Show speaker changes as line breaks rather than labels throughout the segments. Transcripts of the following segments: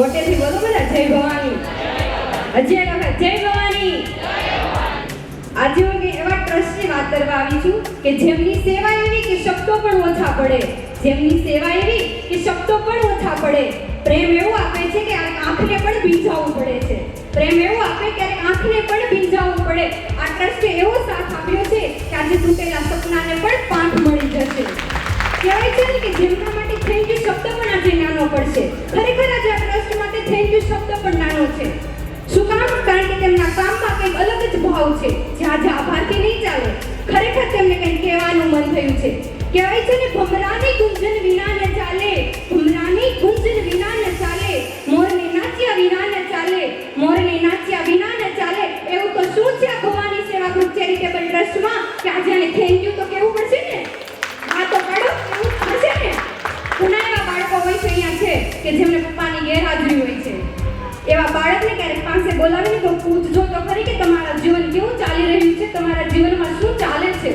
મોટેથી બોલો બધા જય ભવાની. હજી એક વખત જય ભવાની. આજે હું એવા ટ્રસ્ટની વાત કરવા આવી છું કે જેમની સેવા એવી કે શબ્દો પણ ઓછા પડે. જેમની સેવા એવી કે શબ્દો પણ ઓછા પડે. પ્રેમ એવું આપે છે કે આંખને પણ ભીંજાવવું પડે છે. પ્રેમ એવું આપે કે આંખને પણ ભીંજાવવું પડે. આ ટ્રસ્ટે એવો સાથ આપ્યો છે કે આજે તૂટેલા સપનાને પણ પાંખ મળી જશે. કહેવાય છે કે જેમના માટે થઈ યુ શબ્દ પણ આજે નાનો પડશે. ખરેખર આજે થેન્ક યુ શબ્દ પણ નાનો છે. શું કામ કારણ કે તેમના કામમાં કંઈક અલગ જ ભાવ છે. જ્યાં આજે આભારથી નહીં ચાલે. ખરેખર તેમને કંઈક કહેવાનું મન થયું છે. કહેવાય છે ને, ભમરાની ગુંજન વિના ન ચાલે. ભમરાની ગુંજન વિના ન ચાલે. મોરને નાચ્યા વિના ન ચાલે. મોરને નાચ્યા વિના ન ચાલે. એવું તો શું છે ભવાની સેવા ગ્રુપ ચેરિટેબલ ટ્રસ્ટમાં? કે આજે થેન્ક યુ તો કહેવું કે જેમને પપ્પાની ગેરહાજરી હોય છે. એવા બાળકને ક્યારેક પાસે બોલાવીને તો પૂછજો તો ખરી કે તમારા જીવન કેવું ચાલી રહ્યું છે? તમારા જીવનમાં શું ચાલે છે?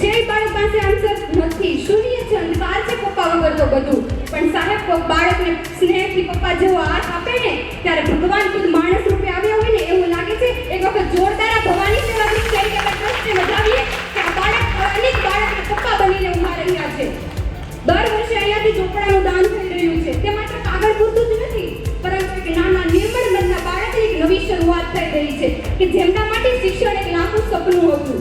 જે બાળક પાસે આન્સર નથી, શૂન્ય છે અંધકાર છે પપ્પા વગર તો બધું. પણ સાહેબ બાળકને સ્નેહથી પપ્પા જેવો હાથ આપે ને, ત્યારે ભગવાન ખુદ માણસ રૂપે આવ્યા હોય ને, એવું લાગે છે, એક વખત જોરદાર આ ભવાની સેવા ગ્રુપ ચેરિટેબલ ટ્રસ્ટને વધાવીએ કે આ બાળક, અનેક બાળકને પપ્પા બનીને ઊભા રહ્યા છે. દર કે જેમના માટે શિક્ષણ એક લાંબુ સપનું હતું.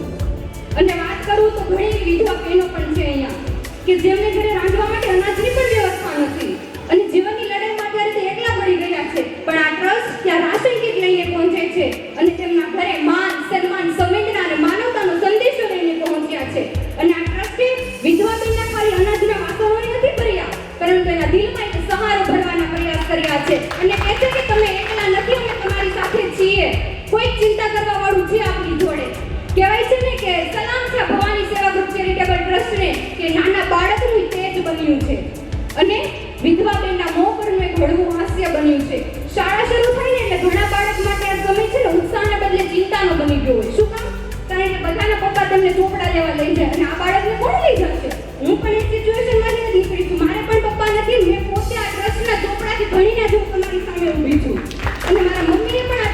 અને વાત કરું તો ઘણી વિધવા બહેનો પણ છે અહીંયા, કે જેમને ઘરે રાંધવા માટે અનાજની પણ વ્યવસ્થા નથી. અને જીવનની લડાઈમાં અત્યારે તે એકલા પડી ગયા છે. પણ આ ટ્રસ્ટ ત્યાં રાશન કીટ લઈને પહોંચે છે અને તેમના ઘરે માન, સન્માન, સંવેદના અને માનવતાનો સંદેશો લઈને પહોંચ્યા છે. અને આ ટ્રસ્ટે વિધવા બહેનના ખાલી અનાજના વાસણોય નથી ભર્યા, પરંતુ એના દિલમાં એક સહારો ભરવાના પ્રયાસ કર્યા છે. અને કહે છે કે તમે એકલા નથી, અમે તમારી સાથે છીએ. કોઈ ચિંતા કરવા વાળું છે આપણી જોડે. કહેવાય છે ને કે સલામ છે ભવાની સેવા ગ્રુપ ચેરિટેબલ ટ્રસ્ટને કે નાના બાળકનું તેજ બન્યું છે. અને વિધવા બેનના મોં પરનું એક હળવું હાસ્ય બન્યું છે. શાળા શરૂ ને એટલે ઘણા બાળક માટે આ સમય છે ને ઉત્સાહને બદલે ચિંતાનો બની ગયો હોય. શું કામ? કારણ કે બધાના પપ્પા તમને ચોપડા લેવા લઈ જાય અને આ બાળકને કોણ લઈ જશે? હું પણ એ સિચ્યુએશનમાંથી જ નીકળી છું. મારે પણ પપ્પા નથી. મેં પોતે આ ટ્રસ્ટના ચોપડાથી ભણીને જ હું તમારી સામે ઊભી છું. અને મારા મમ્મીને પણ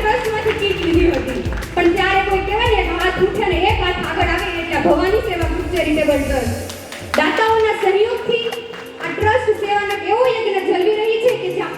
નથી લીધી હતી. પણ ત્યારે કોઈ કહેવાય ને કે હાથ ઉઠે ને, એક હાથ આગળ આવે એટલે ભવાની સેવા ચેરિટેબલ ટ્રસ્ટ દાતાઓના સહયોગથી આ ટ્રસ્ટ સેવાનો એવો યજ્ઞ જલ્દી રહી છે કે જ્યાં